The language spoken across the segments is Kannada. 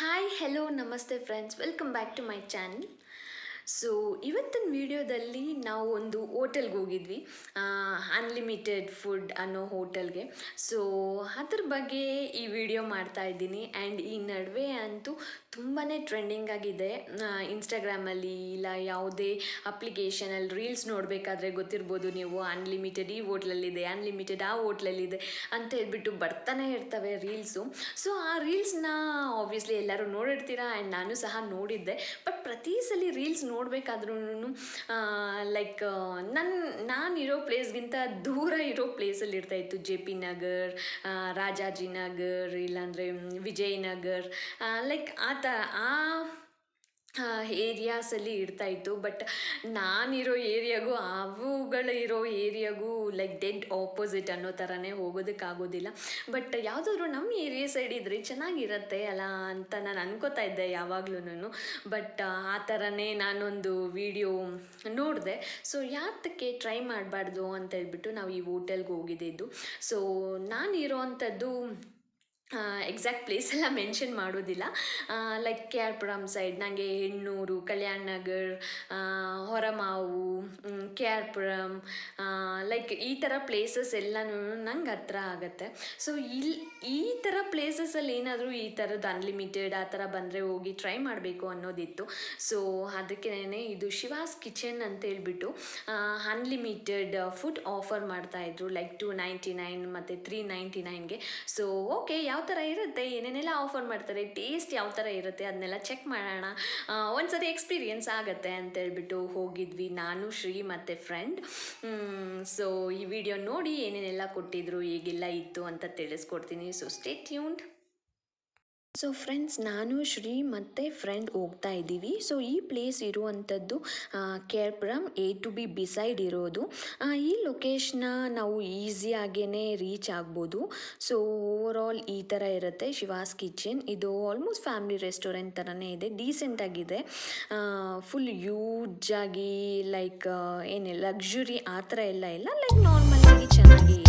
ಹಾಯ್ ಹೆಲೋ ನಮಸ್ತೆ friends welcome back to my channel So ಇವತ್ತಿನ ವಿಡಿಯೋದಲ್ಲಿ ನಾವು ಒಂದು ಹೋಟೆಲ್ಗೆ ಹೋಗಿದ್ವಿ. ಅನ್ಲಿಮಿಟೆಡ್ ಫುಡ್ ಅನ್ನೋ ಹೋಟೆಲ್ಗೆ. ಸೊ ಅದ್ರ ಬಗ್ಗೆ ಈ ವಿಡಿಯೋ ಮಾಡ್ತಾ ಇದ್ದೀನಿ. ಆ್ಯಂಡ್ ಈ ನಡುವೆ ಅಂತೂ ತುಂಬಾ ಟ್ರೆಂಡಿಂಗ್ ಆಗಿದೆ. ಇನ್ಸ್ಟಾಗ್ರಾಮಲ್ಲಿ ಇಲ್ಲ, ಯಾವುದೇ ಅಪ್ಲಿಕೇಶನಲ್ಲಿ ರೀಲ್ಸ್ ನೋಡಬೇಕಾದ್ರೆ ಗೊತ್ತಿರ್ಬೋದು ನೀವು ಅನ್ಲಿಮಿಟೆಡ್ ಈ ಹೋಟ್ಲಲ್ಲಿದೆ ಅನ್ಲಿಮಿಟೆಡ್ ಆ ಹೋಟ್ಲಲ್ಲಿದೆ ಅಂತ ಹೇಳ್ಬಿಟ್ಟು ಬರ್ತಾನೆ ಇರ್ತವೆ ರೀಲ್ಸು ಸೊ ಆ ರೀಲ್ಸ್ನ ಆಬ್ವಿಯಸ್ಲಿ ಎಲ್ಲರೂ ನೋಡಿರ್ತೀರಾ? ಆ್ಯಂಡ್ ನಾನು ಸಹ ನೋಡಿದ್ದೆ. ಬಟ್ ಪ್ರತಿ ಸಲ ರೀಲ್ಸ್ ನೋಡಬೇಕಾದ್ರೂ ಲೈಕ್ ನನ್ನ ನಾನಿರೋ ಪ್ಲೇಸ್ಗಿಂತ ದೂರ ಇರೋ ಪ್ಲೇಸಲ್ಲಿ ಇರ್ತಾಯಿತ್ತು ಜೆ ಪಿ ನಗರ್ ರಾಜಾಜಿನಗರ್ ಇಲ್ಲಾಂದರೆ ವಿಜಯನಗರ್ ಲೈಕ್ ಆ ತ ಆ ಏರಿಯಾಸಲ್ಲಿ ಇರ್ತಾಯಿತ್ತು ಬಟ್ ನಾನಿರೋ ಏರಿಯಾಗೂ ಅವುಗಳಿರೋ ಏರಿಯಾಗೂ ಲೈಕ್ ಡೆಡ್ ಆಪೋಸಿಟ್ ಅನ್ನೋ ಥರನೇ ಹೋಗೋದಕ್ಕಾಗೋದಿಲ್ಲ. ಬಟ್ ಯಾವುದಾದ್ರು ನಮ್ಮ ಏರಿಯಾ ಸೈಡ್ ಇದ್ರೆ ಚೆನ್ನಾಗಿರತ್ತೆ ಅಲ್ಲ ಅಂತ ನಾನು ಅನ್ಕೋತಾ ಇದ್ದೆ ಯಾವಾಗ್ಲೂ ಬಟ್ ಆ ಥರನೇ ನಾನೊಂದು ವಿಡಿಯೋ ನೋಡಿದೆ. ಸೊ ಯಾತಕ್ಕೆ ಟ್ರೈ ಮಾಡಬಾರ್ದು ಅಂತ ಹೇಳ್ಬಿಟ್ಟು ನಾವು ಈ ಹೋಟೆಲ್ಗೆ ಹೋಗಿದ್ದಿದ್ದು ಸೊ ನಾನಿರೋ ಅಂಥದ್ದು ಎಕ್ಸಾಕ್ಟ್ ಪ್ಲೇಸ್ ಎಲ್ಲ ಮೆನ್ಷನ್ ಮಾಡೋದಿಲ್ಲ. Like K R Puram side ನನಗೆ Hennur Kalyan Nagar Horamavu K R Puram like ಈ ಥರ ಪ್ಲೇಸಸ್ ಎಲ್ಲನೂ ನಂಗೆ ಹತ್ರ ಆಗುತ್ತೆ. ಸೊ ಇಲ್ಲಿ ಈ ಥರ ಪ್ಲೇಸಸಲ್ಲಿ ಏನಾದರೂ ಈ ಥರದ್ದು ಅನ್ಲಿಮಿಟೆಡ್ ಆ ಥರ ಬಂದರೆ ಹೋಗಿ ಟ್ರೈ ಮಾಡಬೇಕು ಅನ್ನೋದಿತ್ತು. ಸೊ ಅದಕ್ಕೇ ಇದು ಶಿವಾಸ್ ಕಿಚನ್ ಅಂತ ಹೇಳ್ಬಿಟ್ಟು ಅನ್ಲಿಮಿಟೆಡ್ ಫುಡ್ ಆಫರ್ ಮಾಡ್ತಾಯಿದ್ರು ಲೈಕ್ ಟು ನೈಂಟಿ ನೈನ್ ಮತ್ತು ತ್ರೀ ನೈಂಟಿ ನೈನ್ಗೆ ಸೊ ಓಕೆ ಯಾವ ಥರ ಇರುತ್ತೆ, ಏನೇನೆಲ್ಲ ಆಫರ್ ಮಾಡ್ತಾರೆ ಟೇಸ್ಟ್ ಯಾವ ಥರ ಇರುತ್ತೆ ಅದನ್ನೆಲ್ಲ ಚೆಕ್ ಮಾಡೋಣ. ಒಂದ್ಸರಿ ಎಕ್ಸ್ಪೀರಿಯೆನ್ಸ್ ಆಗುತ್ತೆ ಅಂತ ಹೇಳ್ಬಿಟ್ಟು ಹೋಗಿದ್ವಿ ನಾನು, ಶ್ರೀ ಮತ್ತು ಫ್ರೆಂಡ್ ಸೊ ಈ ವಿಡಿಯೋ ನೋಡಿ ಏನೇನೆಲ್ಲ ಕೊಟ್ಟಿದ್ರು, ಹೇಗೆಲ್ಲ ಇತ್ತು ಅಂತ ತಿಳಿಸ್ಕೊಡ್ತೀನಿ. So stay tuned so friends ನಾನು ಶ್ರೀ ಮತ್ತು ಫ್ರೆಂಡ್ ಹೋಗ್ತಾ ಇದ್ದೀವಿ. ಸೊ ಈ ಪ್ಲೇಸ್ ಇರುವಂಥದ್ದು ಕೇರ್ಪುರಂ ಎ ಟು ಬಿ ಬಿಸೈಡ್ ಇರೋದು. ಈ ಲೊಕೇಶನ್ನ ನಾವು ಈಸಿಯಾಗೇ ರೀಚ್ ಆಗ್ಬೋದು. ಸೊ ಓವರ್ ಆಲ್ ಈ ಥರ ಇರುತ್ತೆ ಶಿವಾಸ್ ಕಿಚನ್ ಇದು ಆಲ್ಮೋಸ್ಟ್ ಫ್ಯಾಮಿಲಿ ರೆಸ್ಟೋರೆಂಟ್ ಥರನೇ ಇದೆ. ಡೀಸೆಂಟಾಗಿದೆ ಫುಲ್ ಯೂಜಾಗಿ ಲೈಕ್ ಏನೇ ಲಕ್ಸುರಿ ಆ ಥರ ಎಲ್ಲ ಇಲ್ಲ. ಲೈಕ್ ನಾರ್ಮಲಾಗಿ ಚೆನ್ನಾಗಿ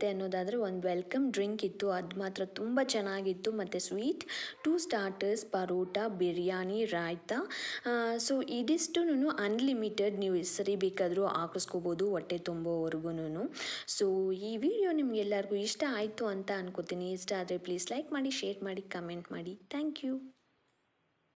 ಏನೇನಿರುತ್ತೆ ಅನ್ನೋದಾದರೆ ಒಂದು ವೆಲ್ಕಮ್ ಡ್ರಿಂಕ್ ಇತ್ತು. ಅದು ಮಾತ್ರ ತುಂಬ ಚೆನ್ನಾಗಿತ್ತು. ಮತ್ತು sweet, two starters, paratha, biryani, raita. So ಇದಿಷ್ಟು ಅನ್ಲಿಮಿಟೆಡ್ ನೀವು ಸರಿ ಬೇಕಾದರೂ ಹಾಕಿಸ್ಕೋಬೋದು ಹೊಟ್ಟೆ ತುಂಬೋವರೆಗೂ ಸೊ ಈ ವಿಡಿಯೋ ನಿಮಗೆಲ್ಲರಿಗೂ ಇಷ್ಟ ಆಯಿತು ಅಂತ ಅನ್ಕೋತೀನಿ. ಇಷ್ಟ ಆದರೆ ಪ್ಲೀಸ್ ಲೈಕ್ ಮಾಡಿ, ಶೇರ್ ಮಾಡಿ, ಕಮೆಂಟ್ ಮಾಡಿ. Thank you.